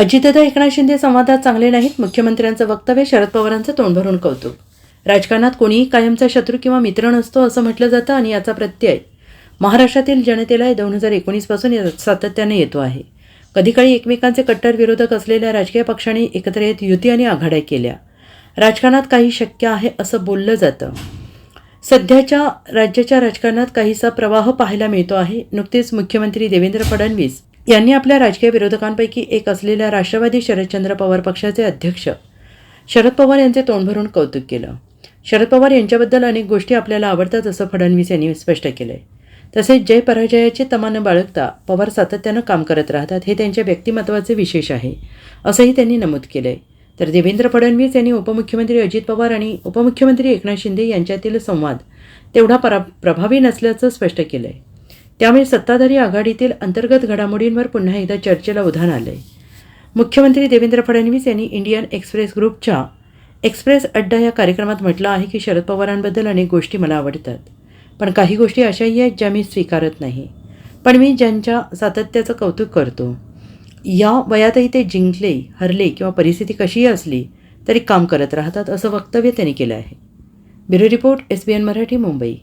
अजितदादा एकनाथ शिंदे संवादात चांगले नाहीत. मुख्यमंत्र्यांचं वक्तव्य शरद पवारांचं तोंड भरून कौतुक. राजकारणात कोणीही कायमचा शत्रू किंवा मित्र नसतो असं म्हटलं जातं आणि याचा प्रत्यय महाराष्ट्रातील जनतेला दोन हजार एकोणीसपासून या- सातत्याने येतो आहे. कधीकाळी एकमेकांचे कट्टर विरोधक असलेल्या राजकीय पक्षांनी एकत्र येत युती आणि आघाड्या केल्या. राजकारणात काही शक्य आहे असं बोललं जातं. सध्याच्या राज्याच्या राजकारणात काहीसा प्रवाह पाहायला मिळतो आहे. नुकतेच मुख्यमंत्री देवेंद्र फडणवीस यांनी आपल्या राजकीय विरोधकांपैकी एक असलेल्या राष्ट्रवादी शरदचंद्र पवार पक्षाचे अध्यक्ष शरद पवार यांचे तोंड भरून कौतुक केलं. शरद पवार यांच्याबद्दल अनेक गोष्टी आपल्याला आवडतात असं फडणवीस यांनी स्पष्ट केलं आहे तसेच जय पराजयाची तमा न बाळगता पवार सातत्यानं काम करत राहतात हे त्यांच्या व्यक्तिमत्वाचे विशेष आहे असंही त्यांनी नमूद केलं आहे तर देवेंद्र फडणवीस यांनी उपमुख्यमंत्री अजित पवार आणि उपमुख्यमंत्री एकनाथ शिंदे यांच्यातील संवाद तेवढा परा प्रभावी नसल्याचं स्पष्ट केलं आहे त्यामुळे सत्ताधारी आघाडीतील अंतर्गत घडामोडींवर पुन्हा एकदा चर्चेला उधाण आहे मुख्यमंत्री देवेंद्र फडणवीस यांनी इंडियन एक्सप्रेस ग्रुपच्या एक्सप्रेस अड्डा या कार्यक्रमात म्हटलं आहे की शरद पवारांबद्दल अनेक गोष्टी मला आवडतात. पण काही गोष्टी अशाही आहेत ज्या मी स्वीकारत नाही. पण मी ज्यांच्या सातत्याचं कौतुक करतो. या वयातही ते जिंकले हरले किंवा परिस्थिती कशीही असली तरी काम करत राहतात असं वक्तव्य त्यांनी केलं आहे. Bureau report S B N Marathi Mumbai.